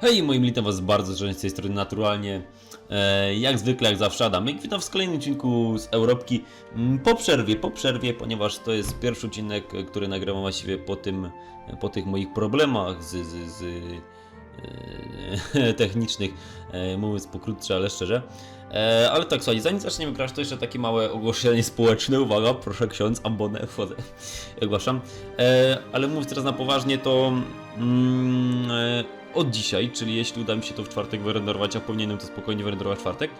Hej, moi witam was bardzo serdecznie z tej strony naturalnie. E, jak zwykle, jak zawsze Adam. I witam w kolejnym odcinku z Europki. Mm, Po przerwie, po przerwie, ponieważ to jest pierwszy odcinek, e, który nagrywam właściwie po tym, po tych moich problemach z, z, z e, technicznych, e, mówiąc pokrótce, ale szczerze. E, ale tak, słuchajcie, zanim zaczniemy grać, to jeszcze takie małe ogłoszenie społeczne. Uwaga, proszę ksiądz, ambonę, wchodzę. Ogłaszam. E, ale mówiąc teraz na poważnie, to mm, e, od dzisiaj, czyli jeśli uda mi się to w czwartek wyrenderować, a powinienem to spokojnie wyrenderować w czwartek,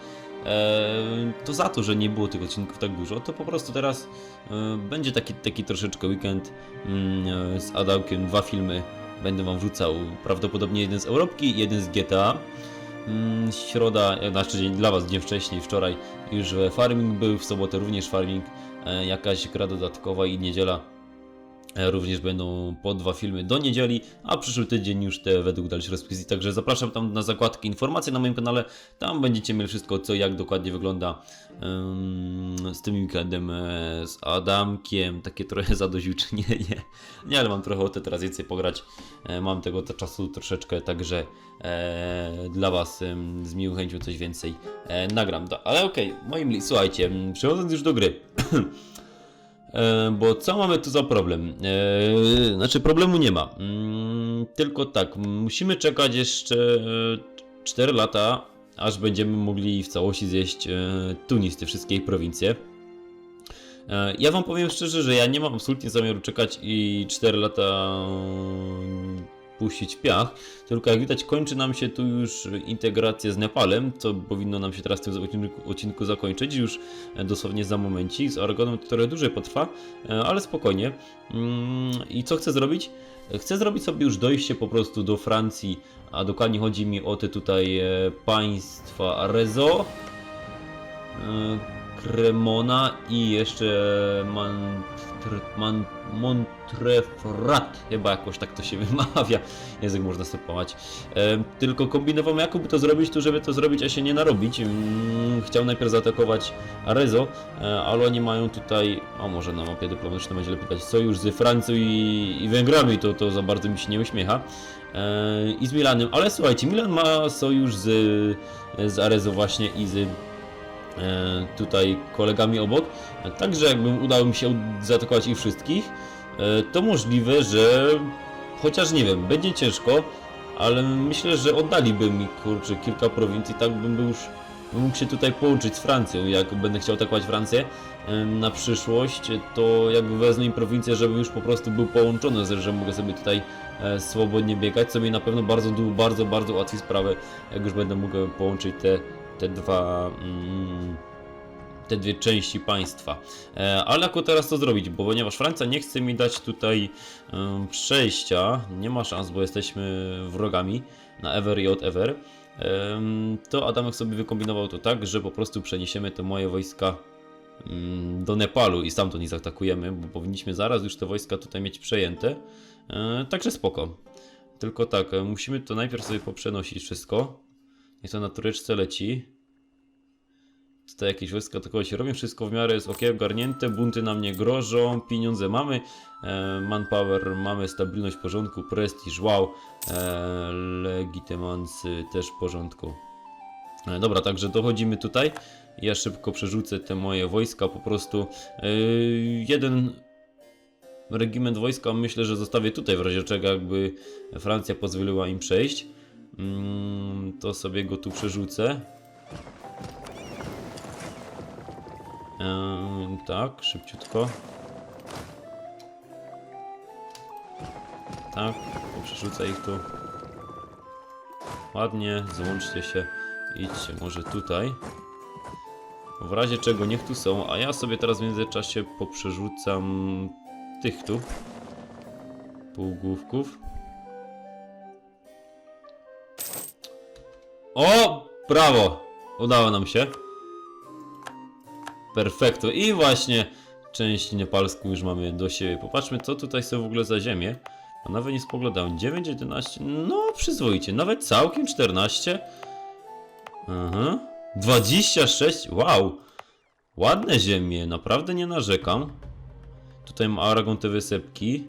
e, to za to, że nie było tych odcinków tak dużo, to po prostu teraz e, będzie taki, taki troszeczkę weekend mm, e, z Adamkiem, dwa filmy będę wam wrzucał, prawdopodobnie jeden z Europki, jeden z GTA. Mm, Środa, znaczy dzień dla Was, dzień wcześniej, wczoraj już farming był, w sobotę również farming, jakaś gra dodatkowa i niedziela również będą po dwa filmy do niedzieli, a przyszły tydzień już te według dalszych rozpisy. Także zapraszam tam na zakładkę informacje na moim kanale. Tam będziecie mieli wszystko, co jak dokładnie wygląda ym, z tym weekendem e, z Adamkiem. Takie trochę zadośćuczynienie. Nie, ale mam trochę ochotę teraz więcej pograć. E, mam tego czasu troszeczkę, także e, dla Was ym, z miłą chęcią coś więcej e, nagram. Ale okej, moi mili, słuchajcie, mm, przechodząc już do gry. E, Bo co mamy tu za problem? E, znaczy, problemu nie ma. Mm, tylko tak, musimy czekać jeszcze e, 4 lata, aż będziemy mogli w całości zjeść e, Tunis, te wszystkie prowincje. E, Ja wam powiem szczerze, że ja nie mam absolutnie zamiaru czekać i 4 lata puścić piach, tylko jak widać kończy nam się tu już integracja z Nepalem, co powinno nam się teraz w tym odcinku, odcinku zakończyć już e, dosłownie za momencik. Z Aragonem to trochę dłużej potrwa, e, ale spokojnie. Mm, I co chcę zrobić? Chcę zrobić sobie już dojście po prostu do Francji, a dokładnie chodzi mi o te tutaj e, państwa Arezo, e, Cremona i jeszcze Montrefrat, chyba jakoś tak to się wymawia, język można stopować. E, tylko kombinowałem jakoby to zrobić, tu żeby to zrobić, a się nie narobić. Mm, chciał najpierw zaatakować Arezo, e, ale oni mają tutaj, o może na mapie dyplomatycznej będzie lepiej dać, sojusz z Francją i, i Węgrami, to, to za bardzo mi się nie uśmiecha. E, I z Milanem, ale słuchajcie, Milan ma sojusz z, z Arezo właśnie i z tutaj kolegami obok. Także jakbym udało mi się zaatakować ich wszystkich, e, to możliwe, że chociaż nie wiem, będzie ciężko, ale myślę, że oddaliby mi kurczę kilka prowincji, tak bym był już mógł się tutaj połączyć z Francją, jak będę chciał atakować Francję e, na przyszłość, to jakby wezmę im prowincję, żeby już po prostu był połączony, że mogę sobie tutaj e, swobodnie biegać, co mi na pewno bardzo, bardzo, bardzo ułatwi sprawę, jak już będę mógł połączyć te, te dwa... Mm, te dwie części państwa. E, ale jak teraz to zrobić? Bo ponieważ Francja nie chce mi dać tutaj em, przejścia, nie ma szans, bo jesteśmy wrogami na ever i od ever, to Adamek sobie wykombinował to tak, że po prostu przeniesiemy te moje wojska mm, do Nepalu i stamtąd ich zaatakujemy, bo powinniśmy zaraz już te wojska tutaj mieć przejęte. E, także spoko. Tylko tak, e, musimy to najpierw sobie poprzenosić wszystko. Niech to na tureczce leci. Tutaj jakieś wojska takowe się robią, wszystko w miarę jest ok, ogarnięte, bunty nam nie grożą, pieniądze mamy, e, manpower mamy, stabilność porządku, prestiż, wow, e, legitymancy też porządku. E, dobra, także dochodzimy tutaj, ja szybko przerzucę te moje wojska, po prostu. E, jeden regiment wojska myślę, że zostawię tutaj w razie czego jakby Francja pozwoliła im przejść, to sobie go tu przerzucę. Tak, szybciutko. Tak, przerzucę ich tu. Ładnie, złączcie się. Idźcie może tutaj. W razie czego niech tu są, a ja sobie teraz w międzyczasie poprzerzucam tych tu. Półgłówków. O! Brawo! Udało nam się. Perfekto. I właśnie część nepalską już mamy do siebie. Popatrzmy, co tutaj są w ogóle za ziemię. A nawet nie spoglądałem. 9, 11, no przyzwoicie. Nawet całkiem 14. Aha. 26, wow. Ładne ziemie, naprawdę nie narzekam. Tutaj mam Aragon te wysepki.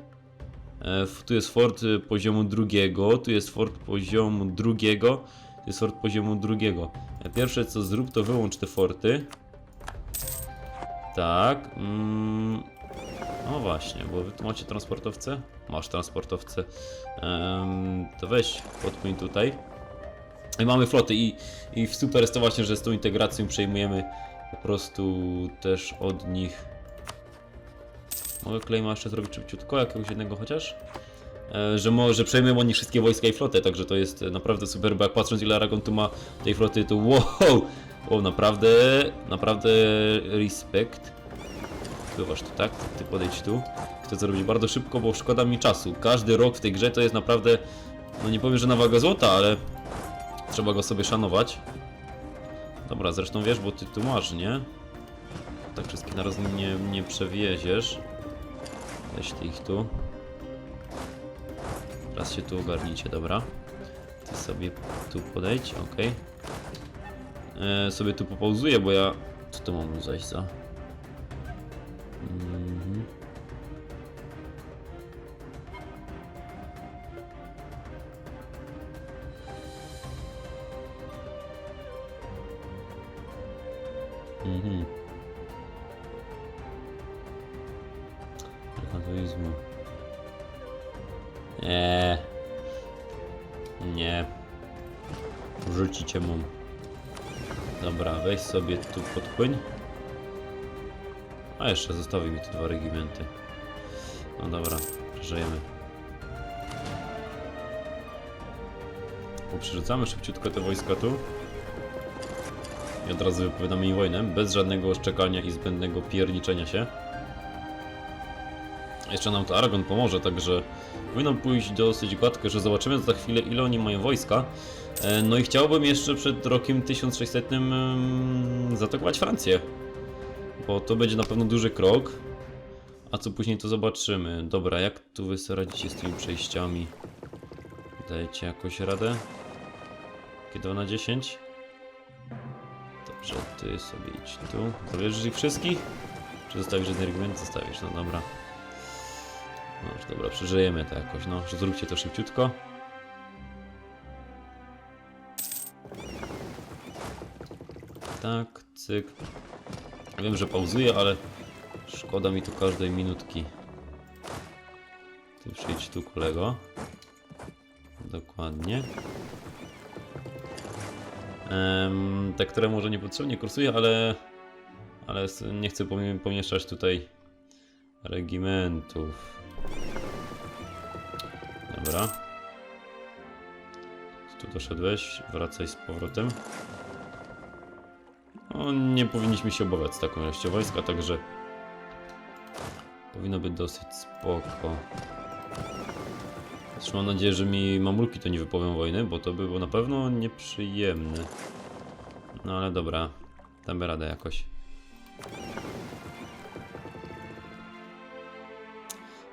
E, tu jest fort y, poziomu drugiego, tu jest fort poziomu drugiego, jest fort poziomu drugiego. Pierwsze co zrób to wyłącz te forty. Tak. Mm, no właśnie, bo wy tu macie transportowce? Masz transportowce. To weź, podpłyń tutaj. I mamy floty i, i super jest to właśnie, że z tą integracją przejmujemy po prostu też od nich. Mogę Claima jeszcze zrobić szybciutko, jakiegoś jednego chociaż? E, że może przejmiemy od nich wszystkie wojska i flotę, także to jest e, naprawdę super, bo jak patrząc ile Aragon tu ma tej floty, to wow! Wow, naprawdę, naprawdę respekt. Pływasz tu, tak? Ty podejdź tu. Chcę zrobić bardzo szybko, bo szkoda mi czasu. Każdy rok w tej grze to jest naprawdę, no nie powiem, że na wagę złota, ale trzeba go sobie szanować. Dobra, zresztą wiesz, bo ty tu masz, nie? Tak wszystkich naraz nie, nie przewieziesz. Weź ty ich tu. Teraz się tu ogarnijcie, dobra. Ty sobie tu podejdź, ok. E, sobie tu popauzuję, bo ja... Co tu mam zajść za? Mhm. Mhm. Rekantoizmu. Rzucicie mu. Dobra, weź sobie tu podpłyń. A jeszcze zostawi mi tu dwa regimenty. No dobra, przeżyjemy. Poprzerzucamy szybciutko te wojska tu. I od razu wypowiadamy im wojnę, bez żadnego szczekania i zbędnego pierniczenia się. Jeszcze nam to Aragon pomoże, także powinno pójść dosyć gładko, że zobaczymy za chwilę ile oni mają wojska. E, No i chciałbym jeszcze przed rokiem 1600 mm, zaatakować Francję. Bo to będzie na pewno duży krok. A co później to zobaczymy. Dobra, jak tu wy sobie radzicie z tymi przejściami? Dajecie jakoś radę? Kiedy na 10? Dobrze, ty sobie idź tu. Zabierzesz ich wszystkich? Czy zostawisz jeden? Zostawisz, no dobra. No dobra, przeżyjemy to jakoś, no. Zróbcie to szybciutko. Tak, cyk. Wiem, że pauzuję, ale szkoda mi tu każdej minutki. Ty przyjdź tu, kolego. Dokładnie. Te, które może niepotrzebnie kursuję, ale, ale nie chcę pomie- pomieszczać tutaj regimentów. Dobra. Tu doszedłeś, wracaj z powrotem. No, nie powinniśmy się obawiać z taką ilością wojska, także powinno być dosyć spoko. Zresztą mam nadzieję, że mi mamulki to nie wypowią wojny, bo to by było na pewno nieprzyjemne. No ale dobra, damy radę jakoś.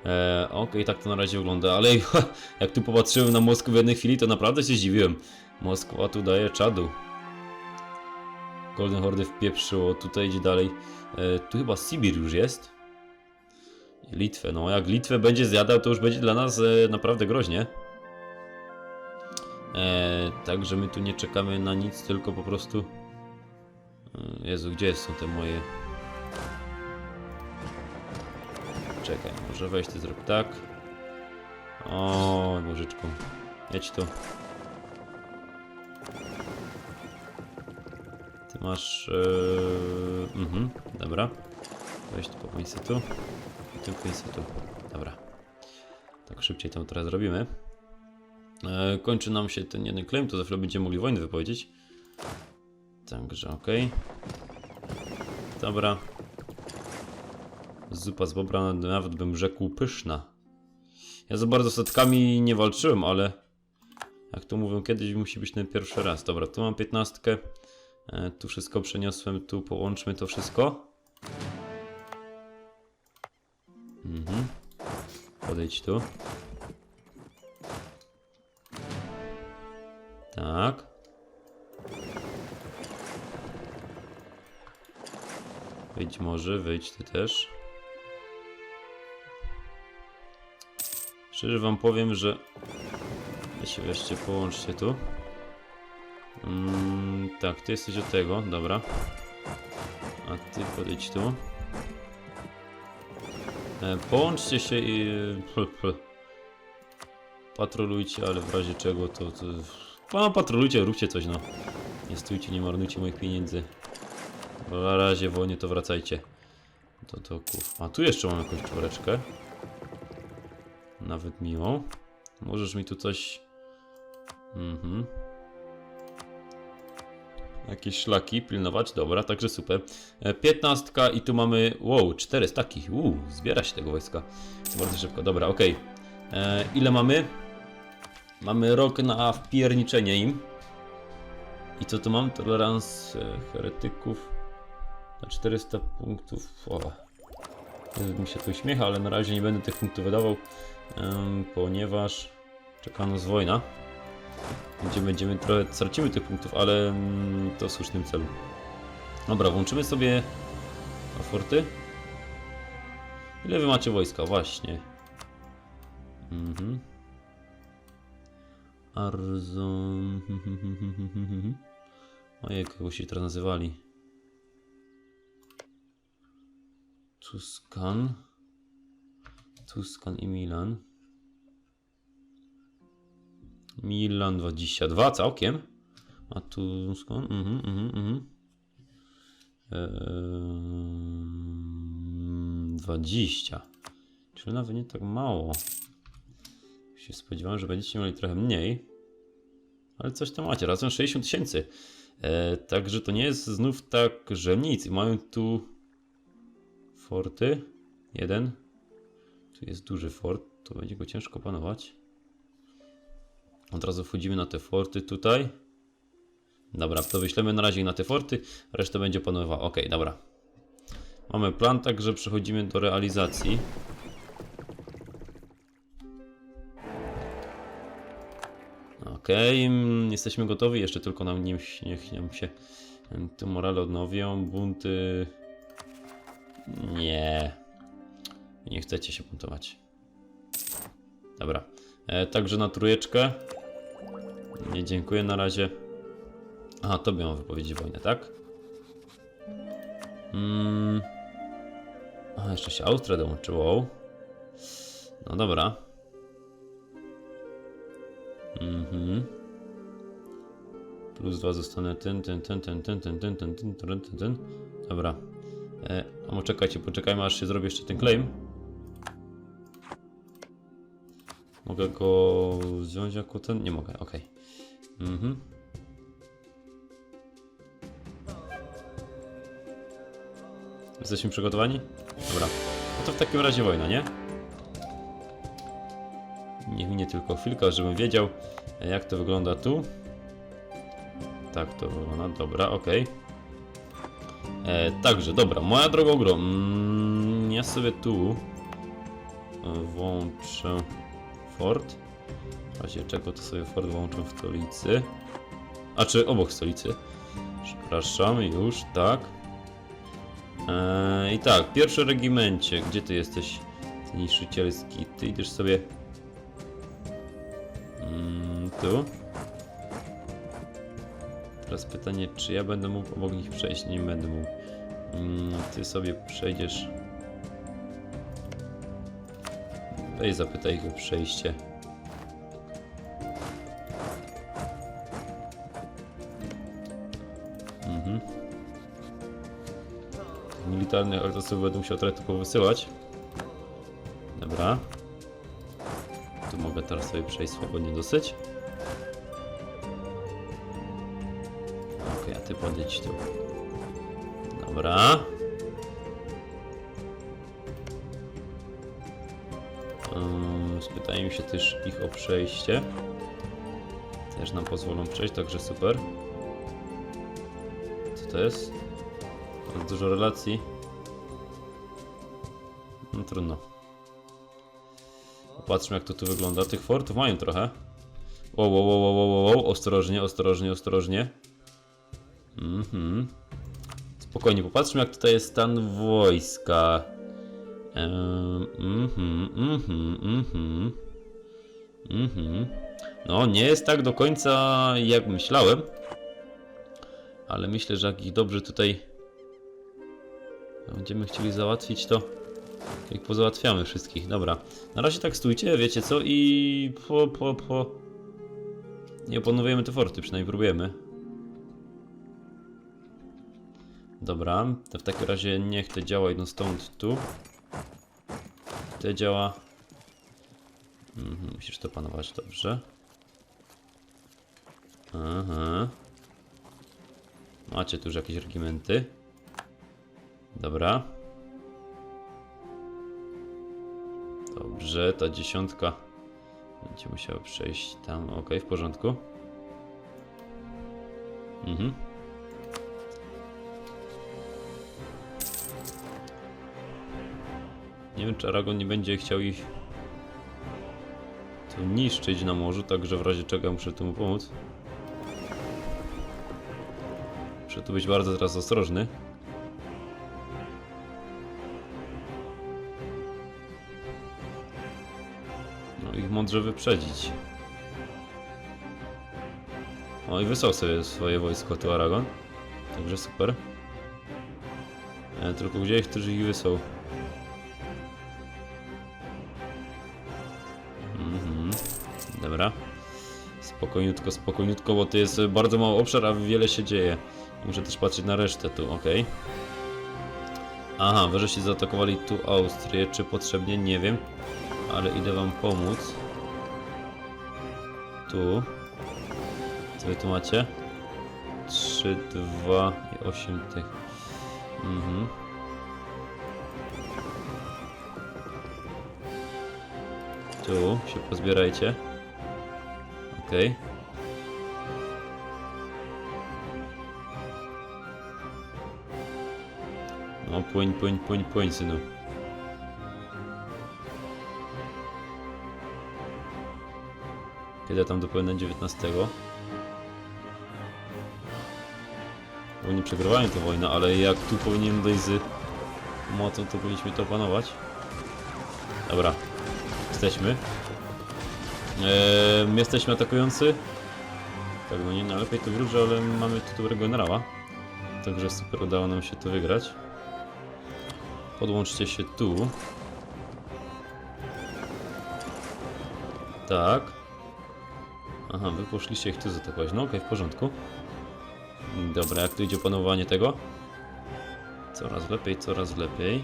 Eee, Okej, tak to na razie wygląda, ale jak tu popatrzyłem na Moskwę w jednej chwili, to naprawdę się zdziwiłem. Moskwa tu daje czadu. Golden Horde wpieprzyło, tutaj idzie dalej. E, tu chyba Sibir już jest. Litwę, no jak Litwę będzie zjadał, to już będzie dla nas e, naprawdę groźnie. E, także my tu nie czekamy na nic, tylko po prostu... Jezu, gdzie są te moje... Czekaj, może weź ty zrób tak. O, Bożyczku. Jedź tu. Ty masz... Yy... Mhm, dobra. Weź tu se tu. I se tu. Dobra. Tak szybciej to teraz zrobimy. E, kończy nam się ten jeden claim, to za chwilę będziemy mogli wojnę wypowiedzieć. Także okej. Dobra. Zupa z bobra nawet bym rzekł pyszna. Ja za bardzo setkami nie walczyłem, ale jak to mówią kiedyś musi być ten pierwszy raz. Dobra, tu mam piętnastkę. E, tu wszystko przeniosłem, tu połączmy to wszystko. Mhm. Podejdź tu. Tak. Wyjdź może, wyjdź ty też. Szczerze wam powiem, że... Weźcie, weźcie, połączcie tu. Mm, tak, ty jesteś od tego, dobra. A ty podejdź tu. E, połączcie się i... pl. Patrolujcie, ale w razie czego to... to... No, patrolujcie, róbcie coś, no. Nie stójcie, nie marnujcie moich pieniędzy. Na razie wolnie to wracajcie. Do toków. A tu jeszcze mam jakąś czworeczkę. Nawet miło. Możesz mi tu coś... Mhm. Jakieś szlaki pilnować, dobra, także super. E, Piętnastka i tu mamy, wow, cztery takich, uuu, zbiera się tego wojska. Bardzo szybko, dobra, okej. E, Ile mamy? Mamy rok na wpierniczenie im. I co tu mam? Tolerans e, heretyków na 400 punktów. O. Mi się to uśmiecha, ale na razie nie będę tych punktów wydawał, ponieważ czeka nas wojna. Gdzie będziemy trochę stracimy tych punktów, ale mm, to w słusznym celu. Dobra, włączymy sobie forty. Ile wy macie wojska? Właśnie. Mhm. Arzon. Ojej, kogoś się teraz nazywali. Tuscan. Tuscan i Milan. Milan 22 całkiem. A Tuscan. Mhm, mhm, mhm. Eee, 20. Czyli nawet nie tak mało. Się spodziewałem, że będziecie mieli trochę mniej. Ale coś tam macie, razem 60 tysięcy. E, także to nie jest znów tak, że nic. Mają tu forty. Jeden. Tu jest duży fort, to będzie go ciężko panować. Od razu wchodzimy na te forty tutaj. Dobra, to wyślemy na razie na te forty, resztę będzie panowała. Ok, dobra. Mamy plan, także przechodzimy do realizacji. Okej, mm, jesteśmy gotowi. Jeszcze tylko nam nie, niech nam się tu morale odnowią. Bunty. Nie. Nie chcecie się buntować. Dobra. E, także na trójeczkę. Nie dziękuję na razie. Aha, tobie mam wypowiedzieć wojnę, tak? Mm. A, jeszcze się Austria dołączyło. No dobra. Mhm. Plus dwa zostanę ten, ten, ten, ten, ten, ten, ten, ten, ten, ten, ten, ten. Dobra. E, a poczekajcie, poczekajmy aż się zrobi jeszcze ten claim. Mogę go wziąć jako ten? Nie mogę, okej. Mhm. Jesteśmy przygotowani? Dobra. No to w takim razie wojna, nie? Niech minie tylko chwilka, żebym wiedział, jak to wygląda tu. Tak to wygląda, dobra, okej. E, Także, dobra, moja droga gro. Mm, ja sobie tu e, włączę fort. W razie czego to sobie fort włączę w stolicy. A czy obok stolicy? Przepraszam, już, tak. E, I tak, pierwszy regimencie, gdzie ty jesteś? Niszczycielski, ty idziesz sobie Mm, tu. Teraz pytanie, czy ja będę mógł obok nich przejść? Nie będę mógł. Mm, ty sobie przejdziesz. Weź zapytaj ich o przejście. Ale to sobie będę musiał trochę tu powysyłać. Dobra. Tu mogę teraz sobie przejść swobodnie dosyć. Okej, a ty podejdź tu. Dobra. Um, spytają się też ich o przejście. Też nam pozwolą przejść, także super. Co to jest? Jest dużo relacji. No trudno. Patrzmy jak to tu wygląda. Tych fortów mają trochę. Wow, wow, wow, wow, wow, wow. Ostrożnie, ostrożnie, ostrożnie. Mhm. Spokojnie, popatrzmy jak tutaj jest stan wojska. Mhm, mhm, mhm. Mhm. No, nie jest tak do końca jak myślałem. Ale myślę, że jak ich dobrze tutaj będziemy chcieli załatwić, to ich pozałatwiamy wszystkich. Dobra. Na razie tak stójcie, wiecie co? I po, po, po... Nie opanowujemy te forty, przynajmniej próbujemy. Dobra, to w takim razie niech te działa idą stąd tu. Te działa. Mhm, musisz to panować dobrze. Aha. Macie tu już jakieś argumenty. Dobra. Dobrze, ta dziesiątka będzie musiała przejść tam. Ok, w porządku. Mhm. Nie wiem, czy Aragon nie będzie chciał ich tu niszczyć na morzu, także w razie czego muszę temu pomóc. Muszę tu być bardzo teraz ostrożny. Mądrze wyprzedzić. O i wysłał sobie swoje wojsko tu Aragon. Także super. E, tylko gdzie ich też ich wysłał? Mhm. Dobra. Spokojniutko, spokojniutko, bo to jest bardzo mały obszar, a wiele się dzieje. Muszę też patrzeć na resztę tu, ok. Aha, wy żeście zaatakowali tu Austrię, czy potrzebnie, nie wiem. Ale idę wam pomóc. Tu. Co wy tu macie? 3, 2 i 8 tych. Mhm. Tu się pozbierajcie. Okej. No, płyń, płyń, płyń, płyń, synu. Kiedy tam dopłynę 19? Bo nie przegrywałem tę wojnę, ale jak tu powinienem dojść z mocą, to powinniśmy to opanować. Dobra, jesteśmy. Eee, jesteśmy atakujący. Tak, no nie najlepiej to wróży, ale mamy tu dobrego generała. Także super udało nam się to wygrać. Podłączcie się tu. Tak. Aha, wy poszliście ich tu zaatakować. No okej, w porządku. Dobra, jak tu idzie opanowanie tego? Coraz lepiej, coraz lepiej.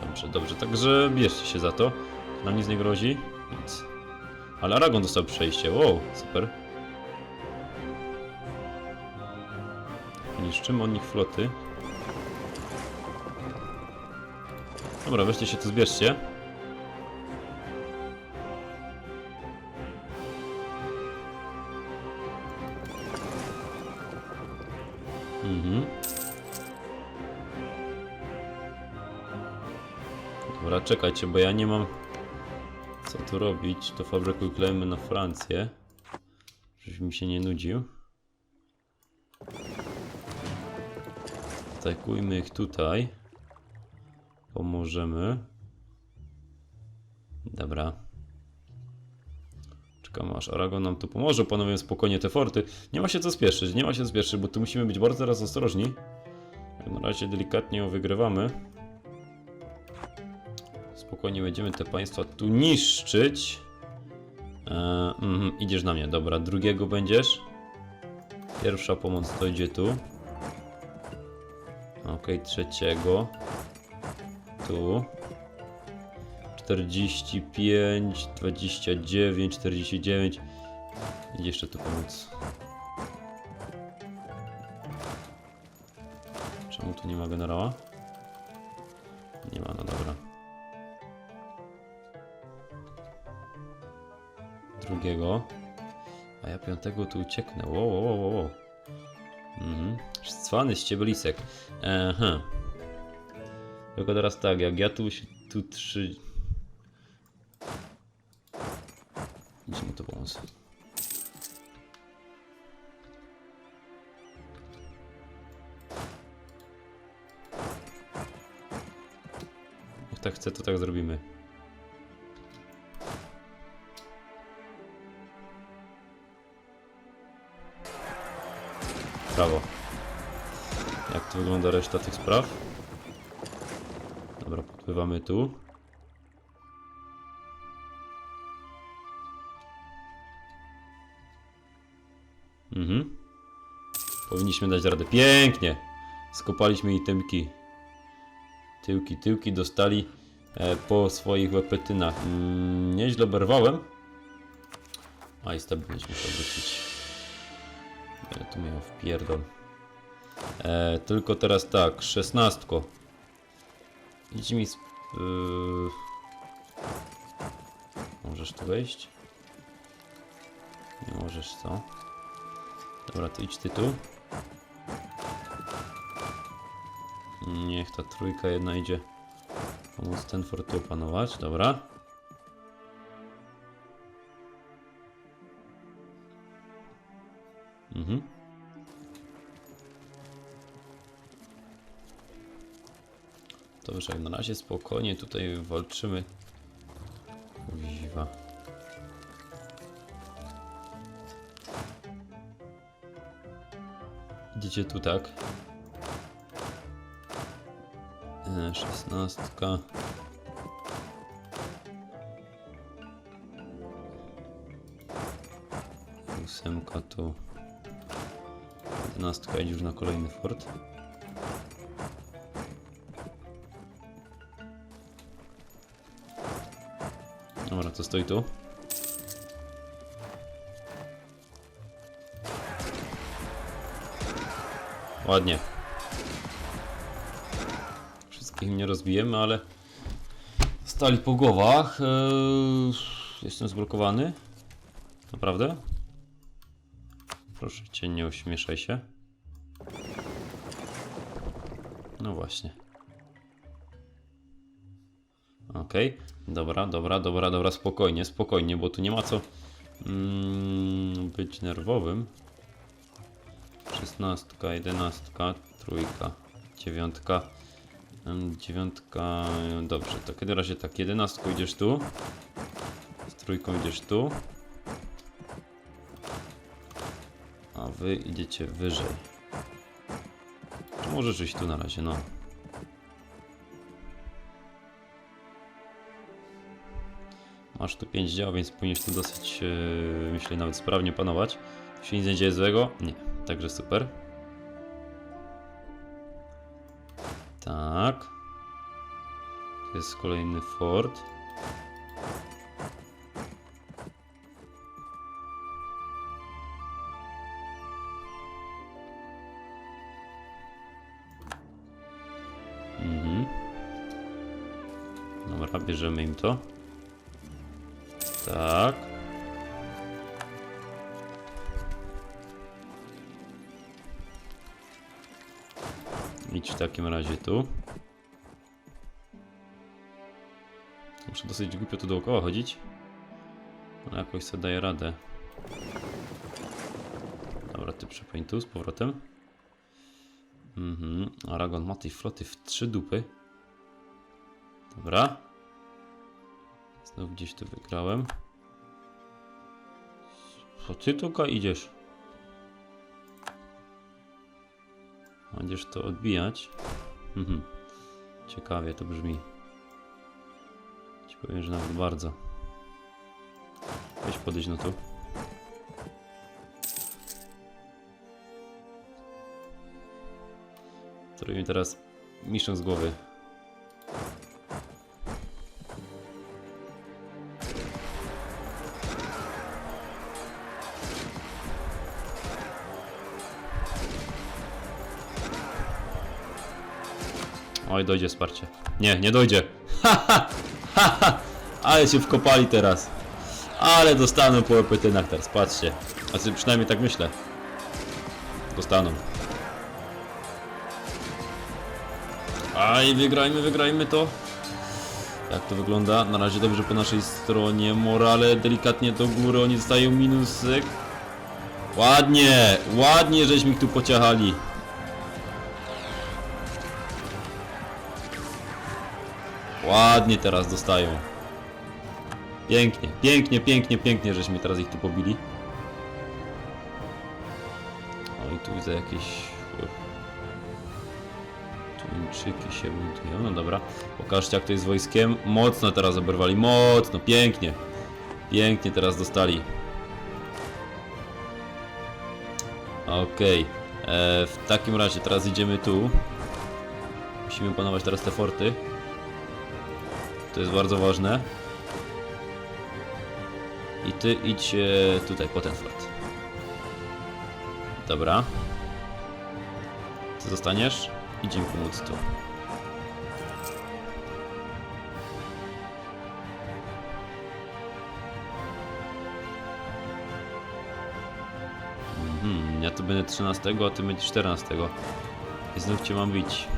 Dobrze, dobrze, także bierzcie się za to. Nam nic nie grozi. Nic. Ale Aragon dostał przejście. Wow, super. Niszczymy od nich floty. Dobra, weźcie się tu, zbierzcie. Mhm. Dobra, czekajcie, bo ja nie mam co tu robić. To fabrykuj klejmy na Francję. Żebyś mi się nie nudził. Atakujmy ich tutaj. Pomożemy. Dobra. Czekamy aż Aragon nam tu pomoże. Panowie spokojnie te forty. Nie ma się co spieszyć, nie ma się spieszyć, bo tu musimy być bardzo teraz ostrożni. Na razie delikatnie wygrywamy. Spokojnie będziemy te państwa tu niszczyć. E, mhm, idziesz na mnie, dobra. Drugiego będziesz. Pierwsza pomoc dojdzie tu. Ok, trzeciego. Tu. 45, 29, 49. Idzie jeszcze tu pomóc. Czemu tu nie ma generała? Nie ma, no dobra. Drugiego. A ja piątego tu ucieknę. Wow, wow, wow, wow. Mhm. Cwany ściebelisek. Aha. Tylko teraz tak, jak ja tu się tu trzy... Mu to pomóc? chce, to tak zrobimy. Brawo. Jak to wygląda reszta tych spraw? Dobra, podpływamy tu. Mhm. Powinniśmy dać radę. Pięknie! Skopaliśmy itemki. Tyłki, tyłki dostali e, po swoich łepetynach. Mm, nieźle berwałem. A i stabilność muszę wrócić. Ja tu miał wpierdol. E, tylko teraz tak, szesnastko. Idź mi... Sp- yy... Możesz tu wejść? Nie możesz, co? Dobra, to idź ty tu. Niech ta trójka jedna idzie pomóc ten fortu opanować, dobra. Mhm. Dobrze, na razie spokojnie tutaj walczymy. Kuźwa. Idziecie tu, tak? E, Szesnastka. Ósemka tu. Jedenastka idzie już na kolejny fort. To stoi tu. Ładnie. Wszystkich nie rozbijemy, ale stali po głowach. Eee, jestem zblokowany. Naprawdę? Proszę cię, nie uśmieszaj się. No właśnie. Dobra, dobra, dobra, dobra, spokojnie, spokojnie, bo tu nie ma co mm, być nerwowym. Szesnastka, jedenastka, trójka, dziewiątka, em, dziewiątka, em, dobrze, to kiedy razie tak, jedenastką idziesz tu, z trójką idziesz tu, a wy idziecie wyżej. Możesz iść tu na razie, no. Masz tu 5 dział, więc powinieneś tu dosyć, yy, myślę, nawet sprawnie panować. Się nic nie dzieje złego? Nie. Także super. Tak. Tu jest kolejny fort. Mhm. Bierzemy im to. Tak. Idź w takim razie tu. Muszę dosyć głupio tu dookoła chodzić. Ale jakoś sobie daję radę. Dobra, ty przepędź tu z powrotem. Mhm, Aragon ma tej floty w trzy dupy. Dobra. Znowu gdzieś tu wygrałem. Co ty tylko idziesz? Będziesz to odbijać? Mhm. Ciekawie to brzmi. Ci powiem, że nawet bardzo. Weź podejść no tu. Który mi teraz miszą z głowy. Oj, dojdzie wsparcie. Nie, nie dojdzie. Haha, haha, ale się wkopali teraz. Ale dostaną po łepetynach teraz, patrzcie. Znaczy, przynajmniej tak myślę. Dostaną. Aj, wygrajmy, wygrajmy to. Jak to wygląda? Na razie dobrze po naszej stronie. Morale delikatnie do góry, oni dostają minusek. Ładnie, ładnie żeśmy ich tu pociachali. Ładnie teraz dostają. Pięknie, pięknie, pięknie, pięknie, żeśmy teraz ich tu pobili. O i tu widzę jakieś... Tuńczyki się buntują, no dobra. Pokażcie jak to jest z wojskiem. Mocno teraz oberwali, mocno, pięknie. Pięknie teraz dostali. Okej. E, W takim razie teraz idziemy tu. Musimy panować teraz te forty. To jest bardzo ważne. I ty idź e, tutaj po ten fort. Dobra. Ty zostaniesz? Idź pomóc tu. Mhm, ja tu będę 13, a ty będziesz 14. I znów cię mam bić.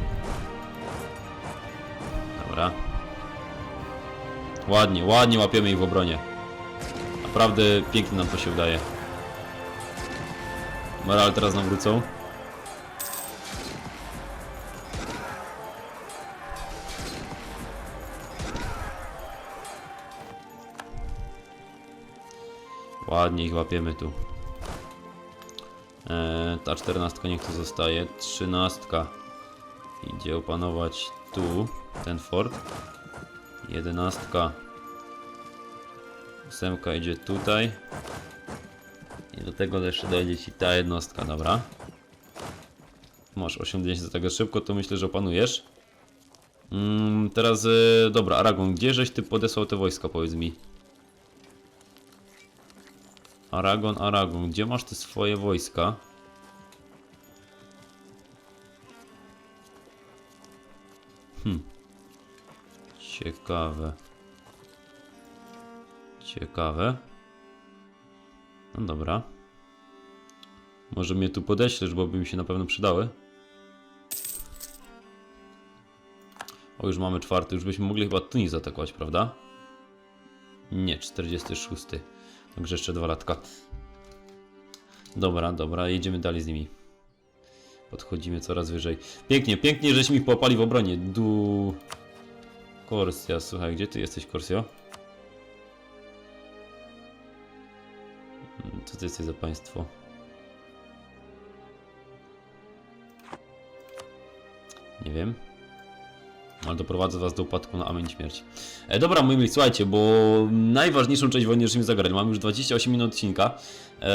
Dobra. Ładnie, ładnie łapiemy ich w obronie. Naprawdę pięknie nam to się udaje. Moral teraz nam wrócą. Ładnie ich łapiemy tu. Eee, ta czternastka niech tu zostaje. Trzynastka idzie opanować tu ten fort. Jedenastka. Ósemka idzie tutaj. I do tego jeszcze dojdzie ci ta jednostka, dobra. Masz osiągnięcie do tego szybko, to myślę, że opanujesz. Mm, teraz, e, dobra, Aragon, gdzie żeś ty podesłał te wojska, powiedz mi? Aragon, Aragon, gdzie masz ty swoje wojska? Ciekawe. Ciekawe. No dobra. Może mnie tu podeślesz, bo by mi się na pewno przydały. O, już mamy czwarty, już byśmy mogli chyba Tunis zaatakować, prawda? Nie, 46. Także jeszcze dwa latka. Dobra, dobra, jedziemy dalej z nimi. Podchodzimy coraz wyżej. Pięknie, pięknie, żeśmy ich popali w obronie. Du... Korsja, słuchaj, gdzie ty jesteś, Korsjo? Mm, Co to jesteś za państwo? Nie wiem. Ale doprowadzę was do upadku na amen śmierci. E, dobra, moi mili, słuchajcie, bo najważniejszą część wojny żeśmy zagrali. Mamy już 28 minut odcinka. E,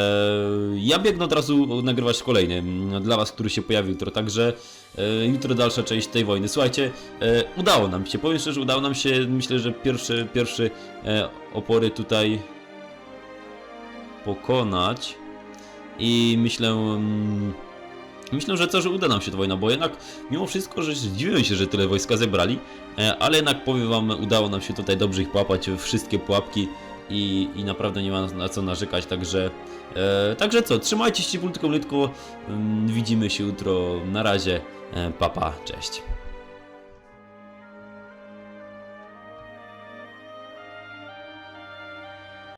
ja biegnę od razu nagrywać kolejny dla was, który się pojawi jutro. Także e, jutro dalsza część tej wojny. Słuchajcie, e, udało nam się, powiem szczerze, udało nam się, myślę, że pierwszy, pierwszy e, opory tutaj pokonać. I myślę... Mm, Myślę, że co, że uda nam się ta wojna, bo jednak mimo wszystko, że zdziwiłem się, że tyle wojska zebrali, e, ale jednak powiem wam, udało nam się tutaj dobrze ich połapać, wszystkie pułapki i, i naprawdę nie ma na co narzekać, także e, także co, trzymajcie się ciepłutką, litko, widzimy się jutro, na razie, e, papa, cześć.